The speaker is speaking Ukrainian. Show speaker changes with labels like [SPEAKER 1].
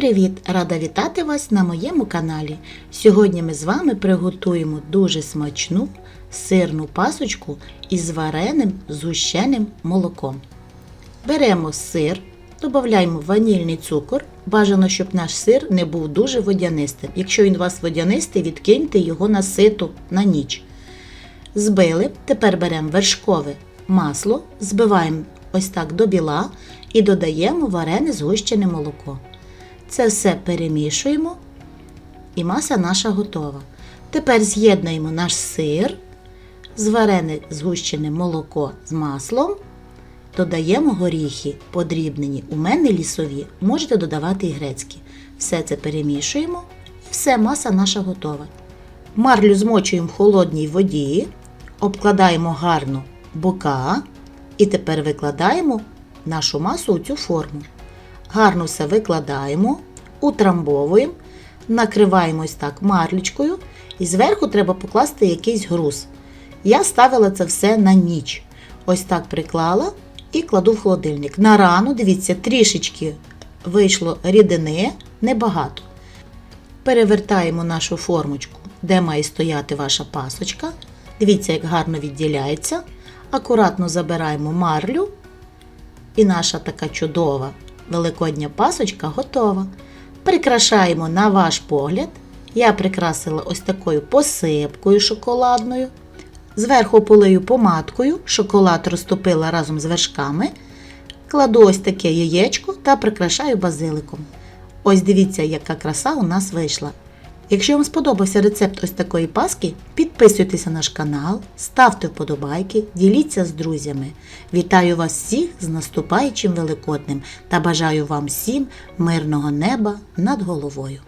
[SPEAKER 1] привіт! Рада вітати вас на моєму каналі. Сьогодні ми з вами приготуємо дуже смачну сирну пасочку із вареним згущеним молоком. Беремо сир, додаємо ванільний цукор. Бажано, щоб наш сир не був дуже водянистим. Якщо він у вас водянистий, відкиньте його на ситу на ніч. Збили, тепер беремо вершкове масло, збиваємо ось так до біла і додаємо варене згущене молоко. Це все перемішуємо і маса наша готова. Тепер з'єднуємо наш сир, зварене згущене молоко з маслом, додаємо горіхи подрібнені. У мене лісові, можете додавати і грецькі. Все це перемішуємо все, маса наша готова. Марлю змочуємо в холодній воді, обкладаємо гарно бока і тепер викладаємо нашу масу у цю форму. Гарно все викладаємо, утрамбовуємо, накриваємо ось так марлючкою і зверху треба покласти якийсь груз. Я ставила це все на ніч. Ось так приклала і кладу в холодильник. На рану, дивіться, трішечки вийшло рідини, небагато. Перевертаємо нашу формочку, де має стояти ваша пасочка. Дивіться, як гарно відділяється. Акуратно забираємо марлю. І наша така чудова великодня пасочка готова. Прикрашаємо на ваш погляд. Я прикрасила ось такою посипкою шоколадною. Зверху полию помадкою, шоколад розтопила разом з вершками. Кладу ось таке яєчко та прикрашаю базиликом. Ось дивіться, яка краса у нас вийшла. Якщо вам сподобався рецепт ось такої паски, підписуйтеся на наш канал, ставте вподобайки, діліться з друзями. Вітаю вас всіх з наступаючим Великоднем та бажаю вам всім мирного неба над головою.